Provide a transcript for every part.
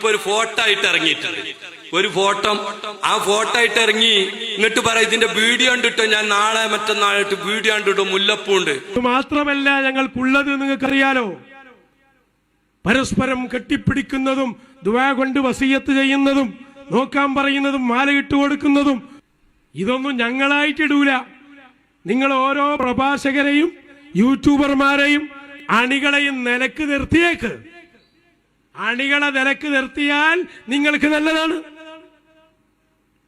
ഇപ്പൊ ഒരു ഫോട്ടോ ആയിട്ട് ഇറങ്ങിയിട്ടുണ്ട് ഒരു ഫോട്ടോ ആ ഫോട്ടോ ആയിട്ട് ഇറങ്ങി എന്നിട്ട് പറ ഇതിന്റെ വീഡിയോ കണ്ടിട്ടോ? ഞാൻ നാളെ മറ്റന്നാളായിട്ട് വീഡിയോ കണ്ടിട്ടോ മുല്ലപ്പൂണ്ട്. മാത്രമല്ല ഞങ്ങൾക്കുള്ളത് നിങ്ങൾക്കറിയാലോ. പരസ്പരം കെട്ടിപ്പിടിക്കുന്നതും ദുവാ കൊണ്ട് വസീയത്ത് ചെയ്യുന്നതും നോക്കാൻ പറയുന്നതും മാലയിട്ട് കൊടുക്കുന്നതും ഇതൊന്നും ഞങ്ങളായിട്ട് ഇടൂല. നിങ്ങൾ ഓരോ പ്രഭാഷകരെയും യൂട്യൂബർമാരെയും അണികളെയും നിലയ്ക്ക് നിർത്തിയേക്ക്. അണികളെ നിലയ്ക്ക് നിർത്തിയാൽ നിങ്ങൾക്ക് നല്ലതാണ്.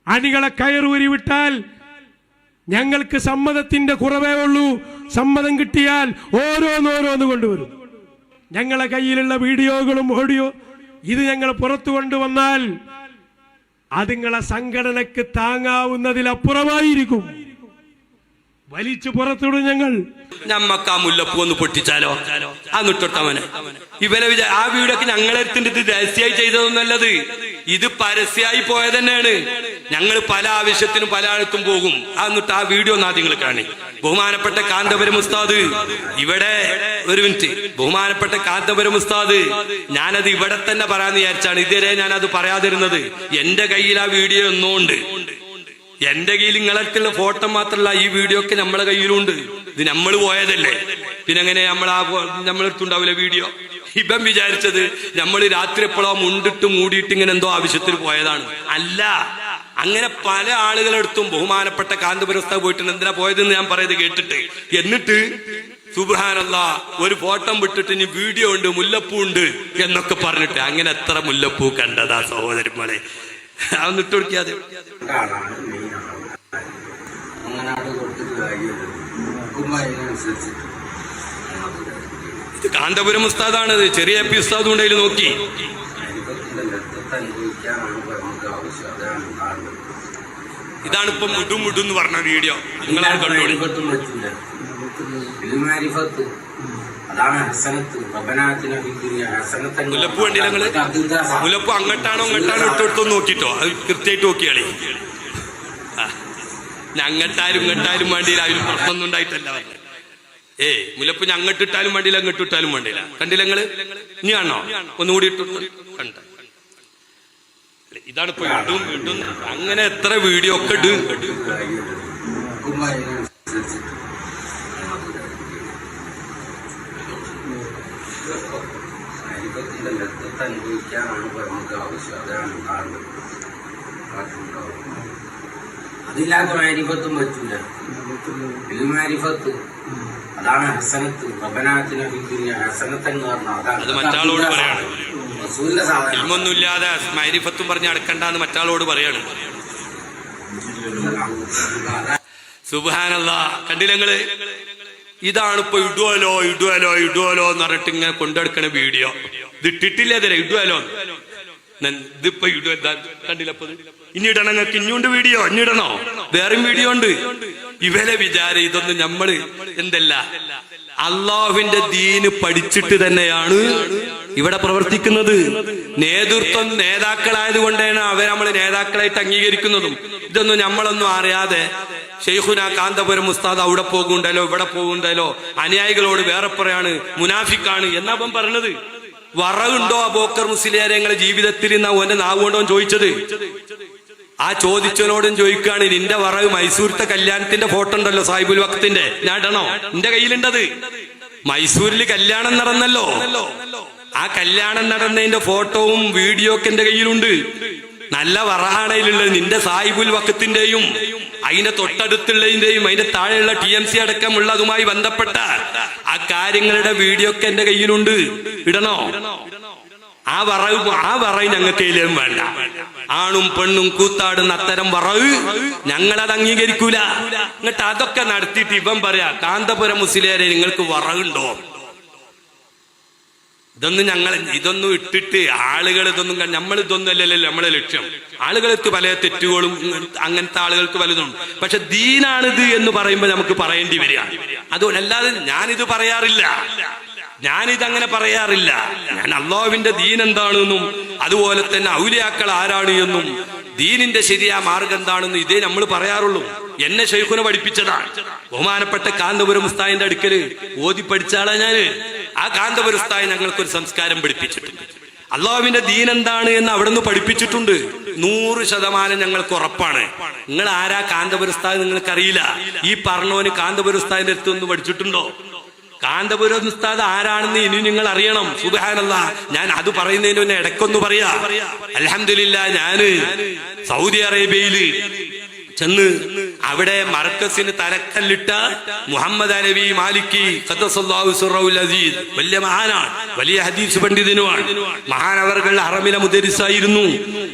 അണികളെ കയറൂരി വിട്ടാൽ ഞങ്ങൾക്ക് സമ്മതത്തിന്റെ കുറവേ ഉള്ളൂ. സമ്മതം കിട്ടിയാൽ ഓരോന്നോരോന്ന് കൊണ്ടുവരും. ഞങ്ങളെ കയ്യിലുള്ള വീഡിയോകളും ഓഡിയോ ഇത് ഞങ്ങൾ പുറത്തു കൊണ്ടുവന്നാൽ അതുങ്ങളെ നിങ്ങളെ സംഘടനക്ക് താങ്ങാവുന്നതിലപ്പുറമായിരിക്കും. വലിച്ചു പുറത്തുവിടും ഞങ്ങൾ. ഞമ്മക്ക് ആ മുല്ലപ്പൂ ഒന്ന് പൊട്ടിച്ചാലോ? അന്നിട്ടൊട്ടവനെ ഇവരെ വിചാ ആ വീടൊക്കെ ഞങ്ങളെടുത്തിട്ട് ഇത് രഹസ്യമായി ചെയ്തതൊന്നല്ലത്. ഇത് പരസ്യമായി പോയത് തന്നെയാണ് ഞങ്ങൾ പല ആവശ്യത്തിനും പല ആഴത്തും പോകും. എന്നിട്ട് ആ വീഡിയോ ഒന്ന് ആദ്യം കാണി. ബഹുമാനപ്പെട്ട കാന്തപുരം ഉസ്താദ് ഇവിടെ ഒരു മിനിറ്റ്. ബഹുമാനപ്പെട്ട കാന്തപുരം ഉസ്താദ് ഞാനത് ഇവിടെ തന്നെ പറയാന്ന് വിചാരിച്ചാണ്. ഇതുവരെ ഞാനത് പറയാതിരുന്നത്. എന്റെ കയ്യിൽ ആ വീഡിയോ ഒന്നുകൊണ്ട് എന്റെ കയ്യിൽ നിങ്ങളടുത്തുള്ള ഫോട്ടോ മാത്രമല്ല ഈ വീഡിയോ ഒക്കെ നമ്മളെ കയ്യിലുണ്ട്. ഇത് നമ്മൾ പോയതല്ലേ. പിന്നെ എങ്ങനെ നമ്മൾ ആ നമ്മളെടുത്തുണ്ടാവില്ല വീഡിയോ? ഇപ്പം വിചാരിച്ചത് നമ്മൾ രാത്രി എപ്പോഴോ മുണ്ടിട്ട് മൂടിയിട്ട് ഇങ്ങനെ എന്തോ ആവശ്യത്തിൽ പോയതാണ്. അല്ല. അങ്ങനെ പല ആളുകളെടുത്തും ബഹുമാനപ്പെട്ട കാന്തപുരസ്ഥ പോയിട്ടുണ്ട്. എന്തിനാ പോയതെന്ന് ഞാൻ പറയുന്നത് കേട്ടിട്ട്. എന്നിട്ട് സുബ്രഹാനല്ല ഒരു ഫോട്ടോ വിട്ടിട്ട് ഇനി വീഡിയോ ഉണ്ട് മുല്ലപ്പൂ ഉണ്ട് എന്നൊക്കെ പറഞ്ഞിട്ട് അങ്ങനെ എത്ര മുല്ലപ്പൂ കണ്ടതാ സഹോദരന്മാരെ. അതൊന്നിട്ട് കൊടുക്കാതെ ആളാണ് മെയിനാണ് അങ്ങനെ ആട് കൊടുത്തിട്ട് കാര്യമില്ല നോക്കുമ്പോൾ അതിനനുസരിച്ചിട്ട് ഇത് കാന്തപുരം ഉസ്താദാണത് ചെറിയ പി ഉസ്താദ് ഉണ്ടെങ്കിൽ നോക്കി കാന്തപുരം ഉസ്താദാണ് ചെറിയ എപ്പി ഉസ്താദ് അതാണ് കാണുന്നത് ഇതാണ് ഇപ്പൊ മുടും മുടും എന്ന് പറഞ്ഞ വീഡിയോ. നിങ്ങളാണ് കണ്ടോളി. മുല്ലപ്പൂ കണ്ടില്ല നിങ്ങൾ? മുല്ലപ്പൂ അങ്ങട്ടാണോ അങ്ങട്ടാണോ ഇട്ടെടുത്തോ നോക്കിട്ടോ. അത് കൃത്യമായിട്ട് നോക്കിയാളേ. ഞങ്ങട്ടാലും ഇങ്ങട്ടാലും വേണ്ടിയില്ല. അതിൽ പ്രശ്നമൊന്നും ഉണ്ടായിട്ടല്ല പറഞ്ഞു ഏ മുല്ലപ്പൂ ഞങ്ങട്ട് ഇട്ടാലും വേണ്ടിയില്ല അങ്ങട്ട് ഇട്ടാലും വേണ്ടിയില്ല. കണ്ടില്ല നിങ്ങൾ? ഇനി ആണോ ഒന്നുകൂടി ഇട്ടു കണ്ട? ഇതാണ് ഇപ്പൊ ഇടും ഇടും. അങ്ങനെ എത്ര വീഡിയോ ഒക്കെ ഇടും. അനുഭവിക്കാനാണ് നമുക്ക് ആവശ്യം. അതാണ് കാണുന്നത് അതില്ലാത്ത മാരിഫത്തും പറ്റൂല മാരിഫത്ത് അതാണ് ഹസനത്ത്. റബനാത്തിന് ഹസനത്ത് എന്ന് പറഞ്ഞാൽ അതാണ്. മറ്റാളോട് പറയാണ്. ഇൽമൊന്നുമില്ലാതെ മൈരിഫത്തും പറഞ്ഞ് അടുക്കണ്ടെന്ന് മറ്റാളോട് പറയാണ്. സുബാനല്ല കണ്ടില്ലെങ്കിൽ ഇതാണ് ഇപ്പൊ ഇടുവലോ ഇടുവലോ ഇടുവലോ എന്ന് പറഞ്ഞിട്ട് ഇങ്ങനെ കൊണ്ടെടുക്കണ വീഡിയോ. ഇത് ഇട്ടിട്ടില്ല ഇതിലെ ഇടുവലോ ഇതിപ്പോ ഇടു എന്താ കണ്ടില്ല ഇപ്പൊ ഇത്? ഇനി ഇടണം നിങ്ങൾക്ക് ഇനിയുണ്ട് വീഡിയോ ഇനി ഇടണോ വീഡിയോ ഉണ്ട്. ഇവരെ വിചാരം ഇതൊന്നും നമ്മൾ എന്തല്ല. അള്ളാഹുവിന്റെ ദീന് പഠിച്ചിട്ട് തന്നെയാണ് ഇവിടെ പ്രവർത്തിക്കുന്നത്. നേതൃത്വം നേതാക്കളായത് കൊണ്ടാണ് അവർ നമ്മൾ നേതാക്കളായിട്ട് അംഗീകരിക്കുന്നതും. ഇതൊന്നും നമ്മളൊന്നും അറിയാതെ ഷെയ്ഖുന കാന്തപുരം ഉസ്താദ് അവിടെ പോകുണ്ടല്ലോ ഇവിടെ പോകുണ്ടല്ലോ അനുയായികളോട് വേറെ പറയാണ് മുനാഫിക്കാണ് എന്നാ അവൻ പറഞ്ഞത്? വറവുണ്ടോ ആ ബോക്കർ മുസ്ലിയാരെ ജീവിതത്തിൽ നിന്ന് ഓന്റെ നാവ് കൊണ്ടോ ചോദിച്ചത്? ആ ചോദിച്ചവനോടും ചോദിക്കുകയാണ് നിന്റെ വറവ് മൈസൂരത്തെ കല്യാണത്തിന്റെ ഫോട്ടോ ഉണ്ടല്ലോ സാഹിബുൽ വക്തിന്റെ ഞാൻ ഇടണോ? കയ്യിലുണ്ടത്. മൈസൂരിൽ കല്യാണം നടന്നല്ലോ. ആ കല്യാണം നടന്നതിന്റെ ഫോട്ടോവും വീഡിയോ ഒക്കെ എന്റെ കയ്യിലുണ്ട്. നല്ല വറഹാണയിലുള്ള നിന്റെ സായിബുൽ വക്കത്തിന്റെയും അതിന്റെ തൊട്ടടുത്തുള്ളതിന്റെയും അതിന്റെ താഴെയുള്ള ടി എം സി അടക്കമുള്ള അതുമായി ബന്ധപ്പെട്ട ആ കാര്യങ്ങളുടെ വീഡിയോ ഒക്കെ എന്റെ കയ്യിലുണ്ട്. ഇടണോ? ആ വറവ് ആ വറവ് ഞങ്ങൾക്ക് ഇതിലും വേണ്ട. ആണും പെണ്ണും കൂത്താടുന്ന അത്തരം വറവ് ഞങ്ങളത് അംഗീകരിക്കൂല. എന്നിട്ട് അതൊക്കെ നടത്തിയിട്ട് ഇവൻ പറയാ കാന്തപുരം മുസ്ലിയാരെ നിങ്ങൾക്ക് വറവുണ്ടോ? ഇതൊന്നും ഞങ്ങൾ ഇതൊന്നും ഇട്ടിട്ട് ആളുകൾ ഇതൊന്നും നമ്മൾ ഇതൊന്നും അല്ലല്ലോ നമ്മളെ ലക്ഷ്യം. ആളുകൾക്ക് പല തെറ്റുകളും അങ്ങനത്തെ ആളുകൾക്ക് പലതും പക്ഷെ ദീനാണിത് എന്ന് പറയുമ്പോൾ നമുക്ക് പറയേണ്ടി വരിക. അതുകൊണ്ട് അല്ലാതെ ഞാനിത് പറയാറില്ല. ഞാനിത് അങ്ങനെ പറയാറില്ല. ഞാൻ അള്ളാഹുവിന്റെ ദീൻ എന്താണെന്നും അതുപോലെ തന്നെ ഔലിയാക്കൾ ആരാണ് എന്നും ദീനിന്റെ ശരിയാ മാർഗം എന്താണെന്ന് ഇതേ നമ്മൾ പറയാറുള്ളൂ. എന്നെ ഷെയ്ഖുനെ പഠിപ്പിച്ചതാണ്. ബഹുമാനപ്പെട്ട കാന്തപുരം ഉസ്താദിന്റെ അടുക്കൽ ഓതി പഠിച്ചാളാ ഞാൻ. ആ കാന്തപുരസ്ഥായി ഞങ്ങൾക്കൊരു സംസ്കാരം പഠിപ്പിച്ചിട്ടുണ്ട് അള്ളാഹുവിന്റെ ദീൻ എന്താണ് എന്ന് അവിടെ നിന്ന് പഠിപ്പിച്ചിട്ടുണ്ട്. നൂറ് ശതമാനം ഞങ്ങൾക്ക് ഉറപ്പാണ്. നിങ്ങൾ ആരാ കാന്തപുരസ്താദ് നിങ്ങൾക്കറിയില്ല. ഈ പറഞ്ഞവന് കാന്തപുരസ്ഥായിന്റെ അടുത്ത് ഒന്ന് പഠിച്ചിട്ടുണ്ടോ? കാന്തപുരം ഉസ്താദ് ആരാണെന്ന് ഇനി നിങ്ങൾ അറിയണം. സുബാനല്ല ഞാൻ അത് പറയുന്നതിന് മുന്നേ ഇടയ്ക്കൊന്ന് പറയാ. അലഹമില്ല ഞാൻ സൗദി അറേബ്യയിൽ ചെന്ന് അവിടെ മർക്കസിന് തലക്കല്ലിട്ട മുഹമ്മദ് അലവി മാലിക്കി അസീദ് വലിയ മഹാനാണ്. വലിയ ഹദീസ് പണ്ഡിതനുമാണ്. മഹാനവർകൾ അറമില മുദരിസായിരുന്നു.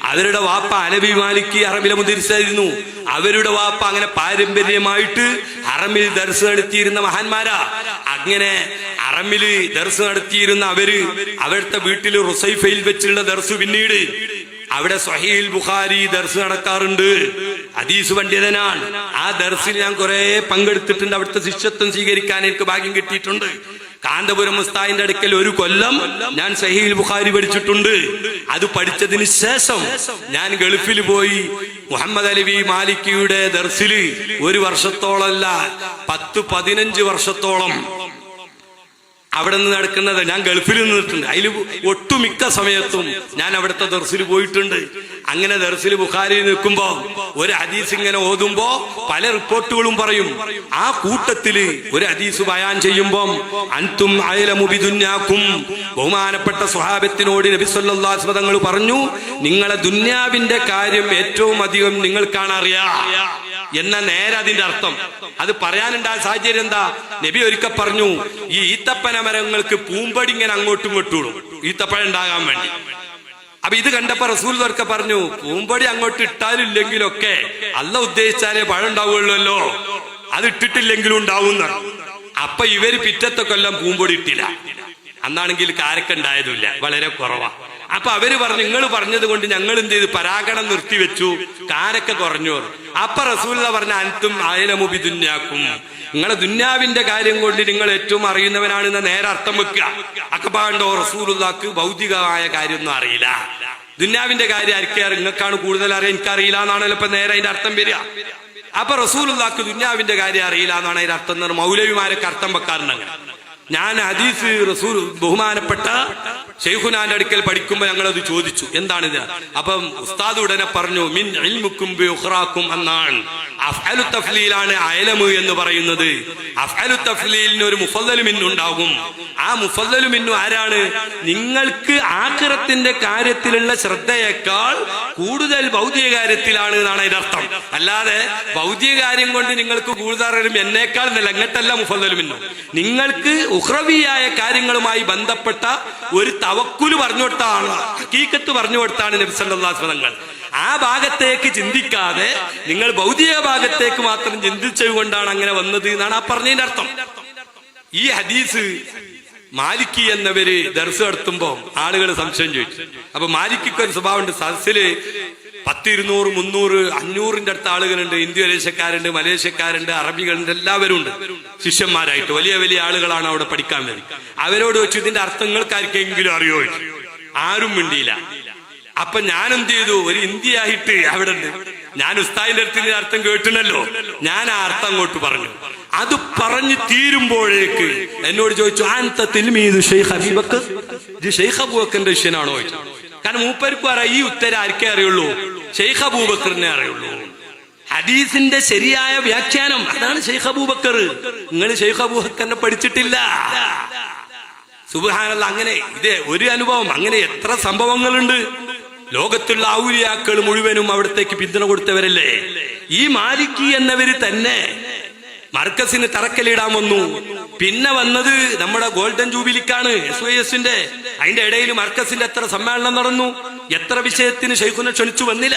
അവരുടെ വാപ്പ അലവി മാലിക്കി അറമില മുദരിസായിരുന്നു. അവരുടെ വാപ്പ അങ്ങനെ പാരമ്പര്യമായിട്ട് അറമിൽ ദർശ നടത്തിയിരുന്ന മഹാന്മാരാ. അങ്ങനെ അറമിൽ ദർശ നടത്തിയിരുന്ന അവർ അവിടുത്തെ വീട്ടിൽ റുസൈഫയിൽ വെച്ചുള്ള ദർശു പിന്നീട് അവിടെ സഹീൽ ബുഖാരി ദർസ് നടക്കാറുണ്ട്. ഹദീസ് പണ്ഡിതനാണ്. ആ ദർസിൽ ഞാൻ കുറെ പങ്കെടുത്തിട്ടുണ്ട്. അവിടുത്തെ ശിഷ്യത്വം സ്വീകരിക്കാൻ എനിക്ക് ഭാഗ്യം കിട്ടിയിട്ടുണ്ട്. കാന്തപുരം മുസ്താഹിന്റെ അടുക്കൽ ഒരു കൊല്ലം ഞാൻ സഹീൽ ബുഖാരി പഠിച്ചിട്ടുണ്ട്. അത് പഠിച്ചതിന് ശേഷം ഞാൻ ഗൾഫിൽ പോയി മുഹമ്മദ് അലവി മാലിക്കിയുടെ ദർസിൽ ഒരു വർഷത്തോളമല്ല പത്ത് പതിനഞ്ച് വർഷത്തോളം അവിടെ നിന്ന് നടക്കുന്നത് ഞാൻ ഗൾഫിൽ നിന്നിട്ടുണ്ട് അതിൽ ഒട്ടുമിക്ക സമയത്തും ഞാൻ അവിടുത്തെ ദർസിൽ പോയിട്ടുണ്ട്. അങ്ങനെ ദർസിൽ ബുഖാരി നിൽക്കുമ്പോ ഒരു ഹദീസ് ഇങ്ങനെ ഓതുമ്പോ പല റിപ്പോർട്ടുകളും പറയും. ആ കൂട്ടത്തിൽ ഒരു ഹദീസ് ബയാൻ ചെയ്യുമ്പോൾ അൻതും അയലമുബിദുന്യാക്കും ബഹുമാനപ്പെട്ട സ്വഹാബത്തിനോട് നബി സല്ലല്ലാഹു തങ്ങൾ പറഞ്ഞു നിങ്ങളെ ദുന്യാവിന്റെ കാര്യം ഏറ്റവും അധികം നിങ്ങൾക്കാണ് അറിയാ എന്ന നേരെ അതിന്റെ അർത്ഥം. അത് പറയാനുണ്ടായ സാഹചര്യം എന്താ? നബി ഒരിക്കൽ പറഞ്ഞു ഈ ഈത്തപ്പന മരങ്ങൾക്ക് പൂമ്പടി ഇങ്ങനെ അങ്ങോട്ടും വിട്ടുള്ളൂ ഈത്തപ്പഴം ഉണ്ടാകാൻ വേണ്ടി. അപ്പൊ ഇത് കണ്ടപ്പോ റസൂൽ വർക്ക പറഞ്ഞു പൂമ്പടി അങ്ങോട്ട് ഇട്ടാലില്ലെങ്കിലൊക്കെ അല്ല ഉദ്ദേശിച്ചാലേ പഴം ഉണ്ടാവുള്ളല്ലോ അത് ഇട്ടിട്ടില്ലെങ്കിലും ഉണ്ടാവും എന്നാണ്. അപ്പൊ ഇവർ പിറ്റത്തെ കൊല്ലം പൂമ്പൊടി ഇട്ടില്ല. അന്നാണെങ്കിൽ കാരക്കുണ്ടായതുമില്ല വളരെ കുറവാ. അപ്പൊ അവർ പറഞ്ഞു നിങ്ങൾ പറഞ്ഞത് കൊണ്ട് ഞങ്ങൾ എന്ത് ചെയ്തു? പരാഗണം നിർത്തിവെച്ചു. കാരൊക്കെ കുറഞ്ഞു. അപ്പൊ റസൂല പറഞ്ഞ അനത്തും അയലമുബി ദുന്യാക്കും നിങ്ങളെ ദുന്യാവിന്റെ കാര്യം കൊണ്ട് നിങ്ങൾ ഏറ്റവും അറിയുന്നവനാണെന്ന് നേരെ അർത്ഥം വെക്കുക. അക്കപ്പാണ്ടോ റസൂലുള്ളാക്ക് ഭൗതികമായ കാര്യമൊന്നും അറിയില്ല. ദുന്യാവിന്റെ കാര്യം ആർക്കറിയാം നിങ്ങൾക്കാണ് കൂടുതൽ അറിയാൻ എനിക്കറിയില്ല എന്നാണല്ലോ ഇപ്പൊ നേരെ അതിന്റെ അർത്ഥം വരിക. അപ്പൊ റസൂലുള്ളാക്ക് ദുന്യാവിന്റെ കാര്യം അറിയില്ല എന്നാണ് അതിന്റെ അർത്ഥം. മൗലവിമാരൊക്കെ അർത്ഥം വെക്കാറുണ്ട് അങ്ങനെ. ഞാൻ ഹദീസ് റസൂൽ ബഹുമാനപ്പെട്ട ഷെയ്ഖുനാന്റെ അടുക്കൽ പഠിക്കുമ്പോൾ ഞങ്ങൾ അത് ചോദിച്ചു എന്താണിത് അപ്പം ഉസ്താദ് ഉടനെ പറഞ്ഞു മിൻ ഉഖ്റാക്കും എന്നാണ്. അഫ്അലു തഫ്ലീലാണ് അയലമു എന്ന് പറയുന്നത്. അഫ്അലു തഫ്ലീലിന് ഒരു മിന്നു ഉണ്ടാകും. ആ മുഫല്ലലു മിന്നു ആരാണ്? നിങ്ങൾക്ക് ആഖിറത്തിന്റെ കാര്യത്തിലുള്ള ശ്രദ്ധയേക്കാൾ കൂടുതൽ ഭൗതിക കാര്യത്തിലാണ് എന്നാണ് അതിന്റെ അർത്ഥം. അല്ലാതെ ഭൗതിക കാര്യം കൊണ്ട് നിങ്ങൾക്ക് അറിയും എന്നേക്കാൾ നല്ല അങ്ങട്ടല്ല മുഫല്ലലു മിന്നു. നിങ്ങൾക്ക് ഉഹ്രവിയായ കാര്യങ്ങളുമായി ബന്ധപ്പെട്ട ഒരു തവക്കുൽ പറഞ്ഞു കൊടുത്താണ് ഹക്കീക്കത്ത് പറഞ്ഞു കൊടുത്താണ് നബിസല്ലാസ്മതങ്ങൾ ആ ഭാഗത്തേക്ക് ചിന്തിക്കാതെ നിങ്ങൾ ഭൗതിക ഭാഗത്തേക്ക് മാത്രം ചിന്തിച്ചത് കൊണ്ടാണ് അങ്ങനെ വന്നത് എന്നാണ് ആ പറഞ്ഞതിന്റെ അർത്ഥം. ഈ ഹദീസ് മാലിക്കി എന്നവര് ദർശ നടത്തുമ്പോ ആളുകൾ സംശയം ചോദിച്ചു. അപ്പൊ മാലിക്കൊക്കെ ഒരു സ്വഭാവമുണ്ട്. സദസ്സിൽ പത്ത് ഇരുന്നൂറ് മുന്നൂറ് അഞ്ഞൂറിന്റെ അടുത്ത ആളുകളുണ്ട്. ഇന്ത്യോനേഷ്യക്കാരുണ്ട് മലേഷ്യക്കാരുണ്ട് അറബികളുണ്ട് എല്ലാവരും ഉണ്ട് ശിഷ്യന്മാരായിട്ട് വലിയ വലിയ ആളുകളാണ് അവിടെ പഠിക്കാൻ വേണ്ടി അവരോട് ചോദിച്ചു ഇതിന്റെ അർത്ഥങ്ങൾക്കാർക്കെങ്കിലും അറിയോ? ആരും മിണ്ടിയില്ല. അപ്പൊ ഞാൻ എന്ത് ചെയ്തു ഒരു ഇന്ത്യയായിട്ട് അവിടെ ഞാൻ ഉസ്താദിന്റെ അടുത്ത് അർത്ഥം കേട്ടിനല്ലോ ഞാൻ ആ അർത്ഥം അങ്ങോട്ട് പറഞ്ഞു. അത് പറഞ്ഞു തീരുമ്പോഴേക്ക് എന്നോട് ചോദിച്ചു ആൻത തിൽമീദ് ഷെയ്ഖ് ഹബീബക്കർ ഷെയ്ഖ് അബൂബക്കറിന്റെ വിഷയനാണോ കാരണം മൂപ്പർക്ക് അറിയാം ഈ ഉത്തരം ആർക്കേ അറിയുള്ളൂ? ഷെയ്ഖ് അബൂബക്കറിനെ അറിയുള്ളൂ. ഹദീസിന്റെ ശരിയായ വ്യാഖ്യാനം അതാണ് ഷെയ്ഖ് അബൂബക്കർ. നിങ്ങൾ ഷെയ്ഖ് അബൂബക്കറിനെ പഠിച്ചിട്ടില്ല. സുബാനല്ല അങ്ങനെ ഇത് ഒരു അനുഭവം അങ്ങനെ എത്ര സംഭവങ്ങളുണ്ട്? ലോകത്തുള്ള ഔലിയാക്കൾ മുഴുവനും അവിടത്തേക്ക് പിന്തുണ കൊടുത്തവരല്ലേ? ഈ മാലിക്കി എന്നവര് തന്നെ മർക്കസിന് തറക്കല്ലിടാൻ വന്നു. പിന്നെ വന്നത് നമ്മുടെ ഗോൾഡൻ ജൂബിലിക്കാണ് എസ് വൈ എസിന്റെ അതിന്റെ ഇടയിൽ മർക്കസിന്റെ എത്ര സമ്മേളനം നടന്നു എത്ര വിഷയത്തിന് ഷെയ്ഖുനെ ക്ഷണിച്ചു വന്നില്ല.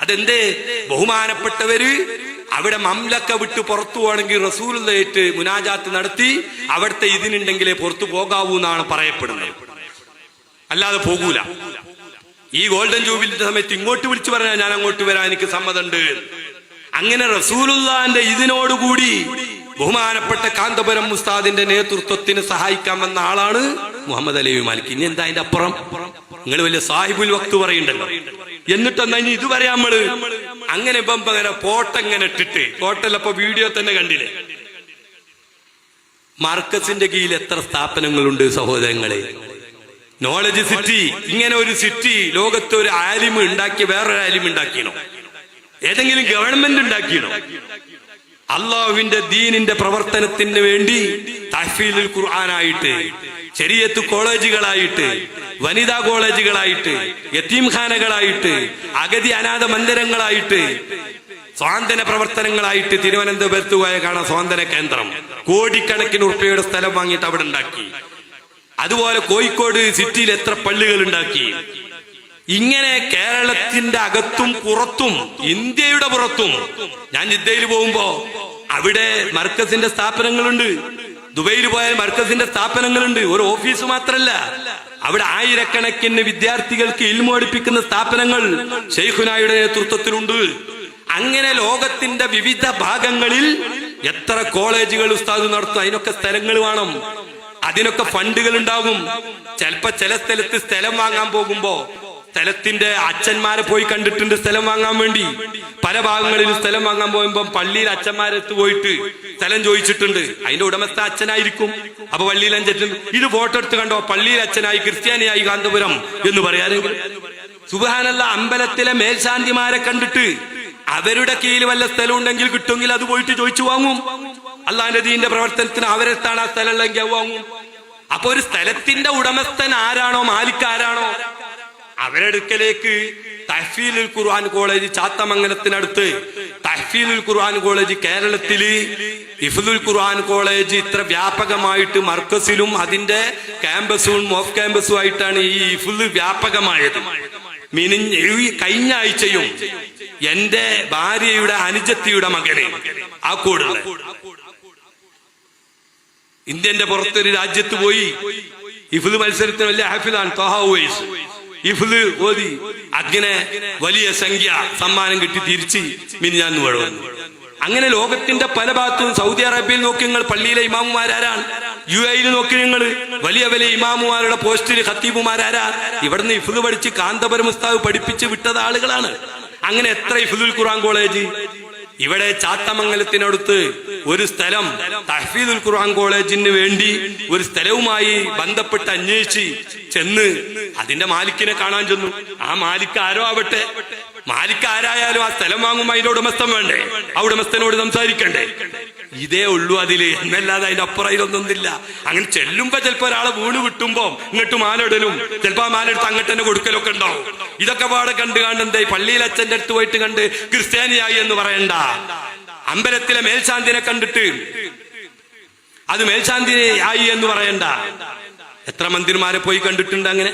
അതെന്തേ? ബഹുമാനപ്പെട്ടവര് അവിടെ മംലക്ക വിട്ട് പുറത്തു പോകണമെങ്കിൽ റസൂലിലേറ്റ് മുനാജാത്ത് നടത്തി അവിടുത്തെ ഇതിനുണ്ടെങ്കിലേ പുറത്തു പോകാവൂ എന്നാണ് പറയപ്പെടുന്നത്. അല്ലാതെ പോകൂല. ഈ ഗോൾഡൻ ജൂബിലിന്റെ സമയത്ത് ഇങ്ങോട്ട് വിളിച്ചു പറഞ്ഞാൽ ഞാൻ അങ്ങോട്ട് വരാൻ എനിക്ക് സമ്മതമുണ്ട്. അങ്ങനെ റസൂലുല്ലാന്റെ ഇതിനോടുകൂടി ബഹുമാനപ്പെട്ട കാന്തപുരം മുസ്താദിന്റെ നേതൃത്വത്തിന് സഹായിക്കാൻ വന്ന ആളാണ് മുഹമ്മദ് അലി മാലിക്. ഇനി എന്താ അതിന്റെ അപ്പുറം? നിങ്ങൾ വലിയ സാഹിബുൽ വക്ത് പറയുണ്ടല്ലോ എന്നിട്ടെന്നാ ഇനി ഇതുവരെ നമ്മൾ. അങ്ങനെ ഇപ്പം അങ്ങനെ പോട്ടെങ്ങനെ ഇട്ടിട്ട് പോട്ടല്ലപ്പോ വീഡിയോ തന്നെ കണ്ടില്ലേ? മാർക്കസിന്റെ കീഴിൽ എത്ര സ്ഥാപനങ്ങളുണ്ട് സഹോദരങ്ങളെ? നോളജ് സിറ്റി ഇങ്ങനെ ഒരു സിറ്റി ലോകത്ത് ഒരു ആലിമ് ഉണ്ടാക്കിയ വേറൊരു ആലിമ് ഉണ്ടാക്കിയണോ. ഏതെങ്കിലും ഗവൺമെന്റ് ഉണ്ടാക്കിയണോ. അള്ളാഹുവിന്റെ ദീനിന്റെ പ്രവർത്തനത്തിന് വേണ്ടി തഹ്ഫീലുൽ ഖുർആനായിട്ട് ശരീഅത്ത് കോളേജുകളായിട്ട് വനിതാ കോളേജുകളായിട്ട് യത്തീംഖാനകളായിട്ട് അഗതി അനാഥ മന്ദിരങ്ങളായിട്ട് സ്വാതന്ത്ര്യ പ്രവർത്തനങ്ങളായിട്ട് തിരുവനന്തപുരത്ത് പോയ കാണാം സ്വാതന്ത്ര്യ കേന്ദ്രം കോടിക്കണക്കിന് ഉറുപ്പയുടെ സ്ഥലം വാങ്ങിയിട്ട് അവിടെ ഉണ്ടാക്കി. അതുപോലെ കോഴിക്കോട് സിറ്റിയിൽ എത്ര പള്ളികൾ ഉണ്ടാക്കി? ഇങ്ങനെ കേരളത്തിന്റെ അകത്തും പുറത്തും ഇന്ത്യയുടെ പുറത്തും. ഞാൻ ജിദ്ദയിൽ പോകുമ്പോ അവിടെ മർക്കസിന്റെ സ്ഥാപനങ്ങളുണ്ട്. ദുബൈയിൽ പോയാൽ മർക്കസിന്റെ സ്ഥാപനങ്ങളുണ്ട്. ഒരു ഓഫീസ് മാത്രല്ല. അവിടെ ആയിരക്കണക്കിന് വിദ്യാർത്ഥികൾക്ക് ഇൽമോടിപ്പിക്കുന്ന സ്ഥാപനങ്ങൾ ഷെയ്ഖുനായുടെ നേതൃത്വത്തിലുണ്ട്. അങ്ങനെ ലോകത്തിന്റെ വിവിധ ഭാഗങ്ങളിൽ എത്ര കോളേജുകൾ ഉസ്താദ് നടത്തും? അതിനൊക്കെ സ്ഥലങ്ങൾ വേണം. അതിനൊക്കെ ഫണ്ടുകൾ ഉണ്ടാവും. ചിലപ്പോ ചില സ്ഥലത്ത് സ്ഥലം വാങ്ങാൻ പോകുമ്പോ സ്ഥലത്തിന്റെ അച്ഛന്മാരെ പോയി കണ്ടിട്ടുണ്ട് സ്ഥലം വാങ്ങാൻ വേണ്ടി. പല ഭാഗങ്ങളിലും സ്ഥലം വാങ്ങാൻ പോകുമ്പോ പള്ളിയിൽ അച്ഛന്മാരെത്ത് പോയിട്ട് സ്ഥലം ചോദിച്ചിട്ടുണ്ട്. അതിന്റെ ഉടമസ്ഥ അച്ഛനായിരിക്കും. അപ്പൊ പള്ളിയിൽ അഞ്ചറ്റും ഇത് ഫോട്ടോ എടുത്ത് കണ്ടോ? പള്ളിയിൽ അച്ഛനായി ക്രിസ്ത്യാനിയായി കാന്തപുരം എന്ന് പറയാനെങ്കിൽ സുബാനല്ല അമ്പലത്തിലെ മേൽശാന്തിമാരെ കണ്ടിട്ട് അവരുടെ കീഴിൽ വല്ല സ്ഥലം ഉണ്ടെങ്കിൽ കിട്ടുമെങ്കിൽ അത് പോയിട്ട് ചോദിച്ചു വാങ്ങും. അള്ളാന്റെ ദീന്റെ പ്രവർത്തനത്തിന് അവരെത്താണ് ആ സ്ഥലം ഉള്ളെങ്കിൽ വാങ്ങും. അപ്പൊ ഒരു സ്ഥലത്തിന്റെ ഉടമസ്ഥൻ ആരാണോ മാലിക് ആരാണോ അവരെടുക്കലേക്ക് തഹ്ഫീലുൽ ഖുർആൻ കോളേജ് ചാത്തമംഗലത്തിനടുത്ത് തഹ്ഫീലുൽ ഖുർആൻ കോളേജ് കേരളത്തിൽ ഇഫുദുൽ ഖുർആൻ കോളേജ് ഇത്ര വ്യാപകമായിട്ട് മർക്കസിലും അതിന്റെ ക്യാമ്പസും ഓഫ് ക്യാമ്പസും ആയിട്ടാണ് ഈ ഇഫുദ് വ്യാപകമായത്. ഈ കഴിഞ്ഞ ആഴ്ചയും എന്റെ ഭാര്യയുടെ അനുജത്തിയുടെ മകനെ ആ കൂടുള്ള ഇന്ത്യന്റെ പുറത്തൊരു രാജ്യത്ത് പോയി ഇഫ്ല് മത്സരത്തിന് വലിയ ഹാഫിലാണ് തോഹ ഇഫ്ദ് ഓതി അങ്ങനെ വലിയ സംഖ്യ സമ്മാനം കിട്ടി തിരിച്ച് മിനിഞ്ഞാന്ന് വഴങ്ങുന്നു അങ്ങനെ ലോകത്തിന്റെ പല ഭാഗത്തും സൗദി അറേബ്യയിൽ നോക്കി നിങ്ങൾ പള്ളിയിലെ ഇമാമുമാരാരാണ്. യു എയിൽ നോക്കി നിങ്ങൾ വലിയ വലിയ ഇമാമുമാരുടെ പോസ്റ്റിൽ ഖത്തീബുമാരാരാ. ഇവിടുന്ന് ഇഫ്ല് പഠിച്ച് കാന്തപുരം ഉസ്താവ് പഠിപ്പിച്ച് വിട്ടത് ആളുകളാണ്. അങ്ങനെ എത്ര ഇഫുദുൽ ഖുറാൻ കോളേജ്? ഇവിടെ ചാത്തമംഗലത്തിനടുത്ത് ഒരു സ്ഥലം തഹഫീദുൽ ഖുർആൻ കോളേജിന് വേണ്ടി ഒരു സ്ഥലവുമായി ബന്ധപ്പെട്ട് അന്വേഷിച്ച് ചെന്ന് അതിന്റെ മാലിക്കിനെ കാണാൻ ചെന്നു. ആ മാലിക്ക് ആരോ ആവട്ടെ. മാലിക്ക് ആരായാലും ആ സ്ഥലം വാങ്ങുമ്പോൾ അതിന്റെ ഉടമസ്ഥൻ വേണ്ടേ? ആ ഉടമസ്ഥനോട് സംസാരിക്കണ്ടേ? ഇതേ ഉള്ളൂ അതിൽ. എന്നല്ലാതെ അതിന്റെ അപ്പുറം ഇതൊന്നുമില്ല അങ്ങനെ ചെല്ലുമ്പോ ചിലപ്പോ ഒരാളെ വീണ് കിട്ടുമ്പോ ഇങ്ങോട്ട് മാലിടലും ചിലപ്പോ ആ മാലെടുത്ത് അങ്ങോട്ട് തന്നെ കൊടുക്കലൊക്കെ ഉണ്ടാവും. ഇതൊക്കെ പാടെ കണ്ട് കാണണ്ടേ പള്ളിയിൽ അച്ഛന്റെ അടുത്ത് പോയിട്ട് കണ്ട് ക്രിസ്ത്യാനിയായി എന്ന് പറയണ്ട. അമ്പലത്തിലെ മേൽശാന്തിനെ കണ്ടിട്ട്. അത് മേൽശാന്തി ആയി എന്ന് പറയണ്ട. എത്ര മന്ത്രിമാരെ പോയി കണ്ടിട്ടുണ്ട് അങ്ങനെ?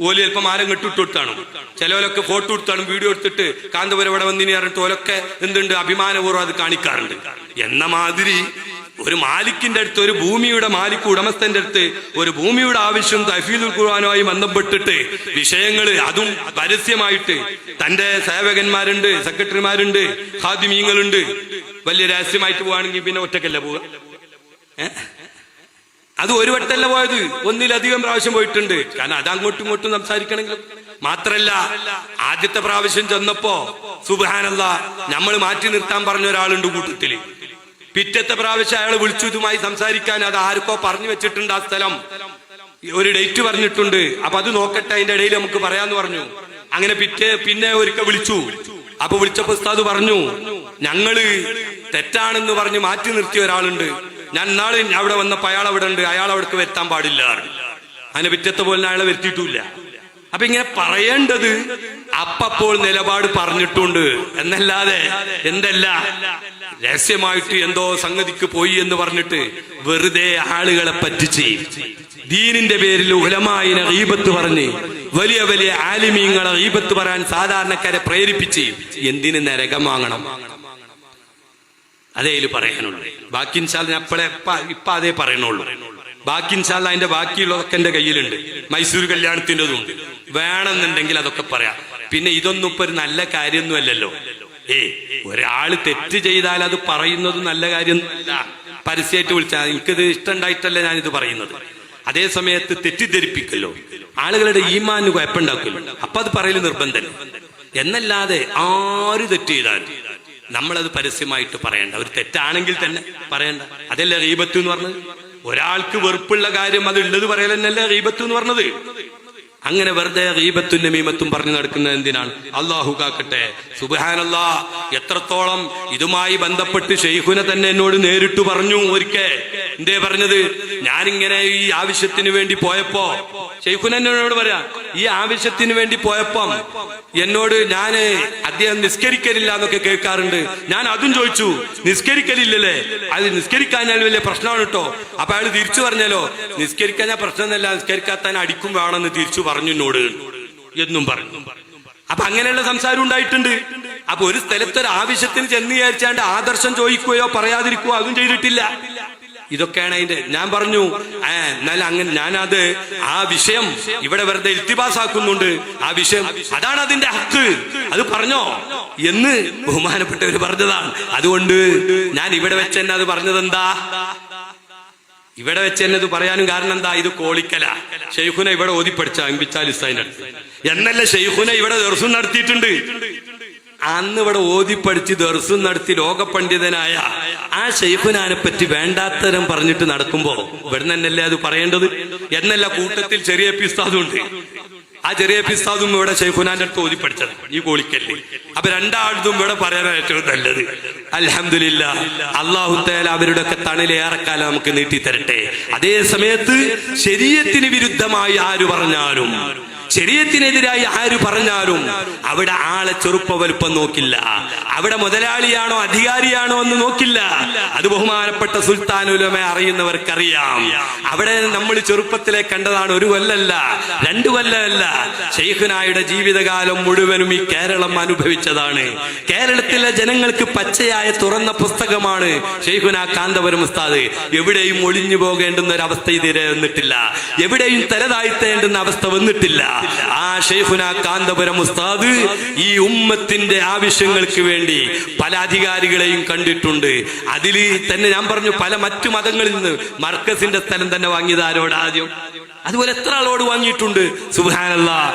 ഓലി ചിലപ്പോൾ ആരും കെട്ടിട്ടാണ് ചിലവരൊക്കെ ഫോട്ടോ എടുത്താണ് വീഡിയോ എടുത്തിട്ട് കാന്തപുരം ഇവിടെ വന്നിനി പറഞ്ഞിട്ട് ഓലൊക്കെ എന്തുണ്ട് അഭിമാനപൂർവം അത് കാണിക്കാറുണ്ട്. എന്ന മാതിരി ഒരു മാലിക്കിന്റെ അടുത്ത് ഒരു ഭൂമിയുടെ മാലിക് ഉടമസ്ഥന്റെ അടുത്ത് ഒരു ഭൂമിയുടെ ആവശ്യം തഫീദുൽ ഖുർആാനുമായി ബന്ധപ്പെട്ടിട്ട് വിഷയങ്ങൾ അതും പരസ്യമായിട്ട് തന്റെ സേവകന്മാരുണ്ട് സെക്രട്ടറിമാരുണ്ട് ഹാദിമീങ്ങളുണ്ട് വലിയ രഹസ്യമായിട്ട് പോവാണെങ്കിൽ പിന്നെ ഒറ്റക്കല്ല പോവുക? ഏ? അത് ഒരു വട്ടല്ല പോയത്. ഒന്നിലധികം പ്രാവശ്യം പോയിട്ടുണ്ട്. കാരണം അത് അങ്ങോട്ടും ഇങ്ങോട്ടും സംസാരിക്കണമെങ്കിൽ മാത്രല്ല ആദ്യത്തെ പ്രാവശ്യം ചെന്നപ്പോ സുബാനല്ല നമ്മൾ മാറ്റി നിർത്താൻ പറഞ്ഞ ഒരാളുണ്ട് കൂട്ടത്തിൽ. പിറ്റത്തെ പ്രാവശ്യം അയാൾ വിളിച്ചു ഇതുമായി സംസാരിക്കാൻ അത് ആർക്കോ പറഞ്ഞു വെച്ചിട്ടുണ്ട് ആ സ്ഥലം. ഒരു ഡേറ്റ് പറഞ്ഞിട്ടുണ്ട്. അപ്പൊ അത് നോക്കട്ടെ അതിന്റെ ഇടയിൽ നമുക്ക് പറയാന്ന് പറഞ്ഞു. അങ്ങനെ പിറ്റേ പിന്നെ ഒരിക്കൽ വിളിച്ചു. അപ്പൊ വിളിച്ചപ്പോ ഉസ്താദ് പറഞ്ഞു ഞങ്ങൾ തെറ്റാണെന്ന് പറഞ്ഞ് മാറ്റി നിർത്തിയ ഒരാളുണ്ട്. ഞാൻ നാളെ അവിടെ വന്നപ്പോ അയാൾ അവിടെ ഉണ്ട് അയാൾ അവിടേക്ക് വരുത്താൻ പാടില്ല അതിനെ പിറ്റത്തെ പോലെ അയാളെ വരുത്തിയിട്ടില്ല. അപ്പൊ ഇങ്ങനെ പറയേണ്ടത് അപ്പപ്പോൾ നിലപാട് പറഞ്ഞിട്ടുണ്ട്. എന്നല്ലാതെ എന്തല്ല? രഹസ്യമായിട്ട് എന്തോ സംഗതിക്ക് പോയി എന്ന് പറഞ്ഞിട്ട് വെറുതെ ആളുകളെ പറ്റിച്ച് ദീനിന്റെ പേരിൽ ഉലമായിനെ ഈപത്ത് പറഞ്ഞ് വലിയ വലിയ ആലിമീങ്ങളെ ഈപത്ത് പറയാൻ സാധാരണക്കാരെ പ്രേരിപ്പിച്ച് എന്തിന് നരകം വാങ്ങണം? അതേ ഇതിൽ പറയാനുള്ളൂ. ബാക്കി ഇൻഷാൽ ഞാൻ അപ്പോഴേ ഇപ്പൊ അതേ പറയണുള്ളൂ. ബാക്കി ഇൻഷാല്ല അതിന്റെ ബാക്കിയുള്ളതൊക്കെ എന്റെ കയ്യിലുണ്ട്. മൈസൂർ കല്യാണത്തിന്റെതും ഉണ്ട് വേണമെന്നുണ്ടെങ്കിൽ അതൊക്കെ പറയാം. പിന്നെ ഇതൊന്നും ഇപ്പൊ ഒരു നല്ല കാര്യമൊന്നുമല്ലല്ലോ ഏ ഒരാൾ തെറ്റ് ചെയ്താൽ അത് പറയുന്നത് നല്ല കാര്യം പരസ്യമായിട്ട് വിളിച്ചാൽ എനിക്കിത് ഇഷ്ടമുണ്ടായിട്ടല്ല ഇത് പറയുന്നത്. അതേ സമയത്ത് തെറ്റിദ്ധരിപ്പിക്കല്ലോ. ആളുകളുടെ ഈമാന് കുഴപ്പമുണ്ടാക്കുമല്ലോ അപ്പൊ അത് പറയൽ നിർബന്ധം എന്നല്ലാതെ ആര് തെറ്റ് ചെയ്താലും. നമ്മളത് പരസ്യമായിട്ട് പറയണ്ട. ഒരു തെറ്റാണെങ്കിൽ തന്നെ പറയണ്ട. അതല്ലേ റീബത്ത് എന്ന് പറഞ്ഞത്? ഒരാൾക്ക് വെറുപ്പുള്ള കാര്യം അത് ഉള്ളത് പറയലെന്നല്ലേ റീബത്ത് എന്ന് പറഞ്ഞത്? അങ്ങനെ വെറുതെ റീബത്തും നമീമത്തും പറഞ്ഞു നടക്കുന്നത് എന്തിനാണ്? അള്ളാഹു കാക്കട്ടെ. സുബാനല്ലാ എത്രത്തോളം ഇതുമായി ബന്ധപ്പെട്ട് ഷെയ്ഖുനെ തന്നെ എന്നോട് നേരിട്ട് പറഞ്ഞു ഒരിക്കൽ. എന്തേ പറഞ്ഞത്? ഞാനിങ്ങനെ ഈ ആവശ്യത്തിന് വേണ്ടി പോയപ്പോ ഷെയ്ഖുൻ എന്നോട് പറയാ ഈ ആവശ്യത്തിന് വേണ്ടി പോയപ്പം എന്നോട് ഞാൻ അദ്ദേഹം നിസ്കരിക്കലില്ല എന്നൊക്കെ കേൾക്കാറുണ്ട്. ഞാൻ അതും ചോദിച്ചു നിസ്കരിക്കലില്ലല്ലേ? അത് നിസ്കരിക്കാഞ്ഞാൽ വലിയ പ്രശ്നമാണ് കേട്ടോ അപ്പൊ അയാൾ തിരിച്ചു പറഞ്ഞാലോ നിസ്കരിക്കാഞ്ഞാൽ പ്രശ്നമൊന്നുമല്ല നിസ്കരിക്കാത്താൻ അടിക്കും വേണമെന്ന് തിരിച്ചു പറഞ്ഞു എന്നോട് എന്നും പറഞ്ഞു. അപ്പൊ അങ്ങനെയുള്ള സംസാരം ഉണ്ടായിട്ടുണ്ട്. അപ്പൊ ഒരു സ്ഥലത്തൊരു ആവശ്യത്തിന് ചെന്ന് വിചാരിച്ചാണ്ട് ആദർശം ചോദിക്കുകയോ പറയാതിരിക്കുകയോ അതും ചെയ്തിട്ടില്ല. ഇതൊക്കെയാണ് അതിന്റെ ഞാൻ പറഞ്ഞു ഏ എന്നാൽ അങ്ങനെ ഞാനത് ആ വിഷയം ഇവിടെ വെറുതെ ഇൽത്തിബാസാക്കുന്നുണ്ട്. ആ വിഷയം അതാണ് അതിന്റെ ഹക്ക്. അത് പറഞ്ഞോ? എന്ന് ബഹുമാനപ്പെട്ടവർ പറഞ്ഞതാണ്. അതുകൊണ്ട് ഞാൻ ഇവിടെ വെച്ച് തന്നെ അത് പറഞ്ഞത് എന്താ? ഇവിടെ വെച്ച് തന്നെ ഇത് പറയാനും കാരണം എന്താ? ഇത് കോളിക്കല. ഷെയ്ഖുന ഇവിടെ ഓതിപ്പടിച്ച അമ്പിച്ചാലിസ്താന്റെ അടുത്ത് എന്നല്ല ഷെയ്ഖുന ഇവിടെ ദർശനം നടത്തിയിട്ടുണ്ട്. അന്ന് ഇവിടെ ഓതി പഠിച്ച് ദർശനം നടത്തി ലോകപണ്ഡിതനായ ആ ഷെയ്ഫിനാനെ പറ്റി വേണ്ടാത്തരം പറഞ്ഞിട്ട് നടക്കുമ്പോ ഇവിടെ തന്നെയല്ലേ അത് പറയേണ്ടത്? എന്നല്ല കൂട്ടത്തിൽ ചെറിയ പിസ്താദും ഉണ്ട് ആ ചെറിയ പിസ്താദും ഇവിടെ ഷെയ്ഫുനാന്റെ അടുത്ത് ഓതി പഠിച്ചത് ഈ കോളിക്കല്ലേ അപ്പൊ രണ്ടാളും ഇവിടെ പറയാൻ ഏറ്റവും നല്ലത്. അലഹമില്ല അള്ളാഹുത്തേല അവരുടെ ഒക്കെ തണലേറെക്കാലം നമുക്ക് നീട്ടി തരട്ടെ അതേ സമയത്ത് ശരീരത്തിന് വിരുദ്ധമായി ആര് പറഞ്ഞാലും ശരീരത്തിനെതിരായി ആര് പറഞ്ഞാലും അവിടെ ആളെ ചെറുപ്പ വലുപ്പം നോക്കില്ല. അവിടെ മുതലാളിയാണോ അധികാരിയാണോ എന്ന് നോക്കില്ല. അത് ബഹുമാനപ്പെട്ട സുൽത്താനുലമെ അറിയുന്നവർക്കറിയാം. അവിടെ നമ്മൾ ചെറുപ്പത്തിലെ കണ്ടതാണ് ഒരു കൊല്ലല്ല രണ്ടു കൊല്ലമല്ല. ഷെയ്ഖുനായുടെ ജീവിതകാലം മുഴുവനും ഈ കേരളം അനുഭവിച്ചതാണ്. കേരളത്തിലെ ജനങ്ങൾക്ക് പച്ചയായ തുറന്ന പുസ്തകമാണ് ഷെയ്ഖുന കാന്തപുരം ഉസ്താദ്. എവിടെയും ഒളിഞ്ഞു പോകേണ്ടുന്ന ഒരു അവസ്ഥ വന്നിട്ടില്ല. എവിടെയും തലതാഴ്ത്തേണ്ടുന്ന അവസ്ഥ വന്നിട്ടില്ല. ആ ഷെയ്ഖുന കാന്തപുരം ഉസ്താദ് ഈ ഉമ്മത്തിന്റെ ആവശ്യങ്ങൾക്ക് വേണ്ടി പല അധികാരികളെയും കണ്ടിട്ടുണ്ട്. അതിൽ തന്നെ ഞാൻ പറഞ്ഞു പല മറ്റു മതങ്ങളിൽ നിന്ന് മർക്കസിന്റെ സ്ഥലം തന്നെ വാങ്ങിയത് അതുപോലെ എത്ര ആളോട് വാങ്ങിയിട്ടുണ്ട്? സുബാനല്ല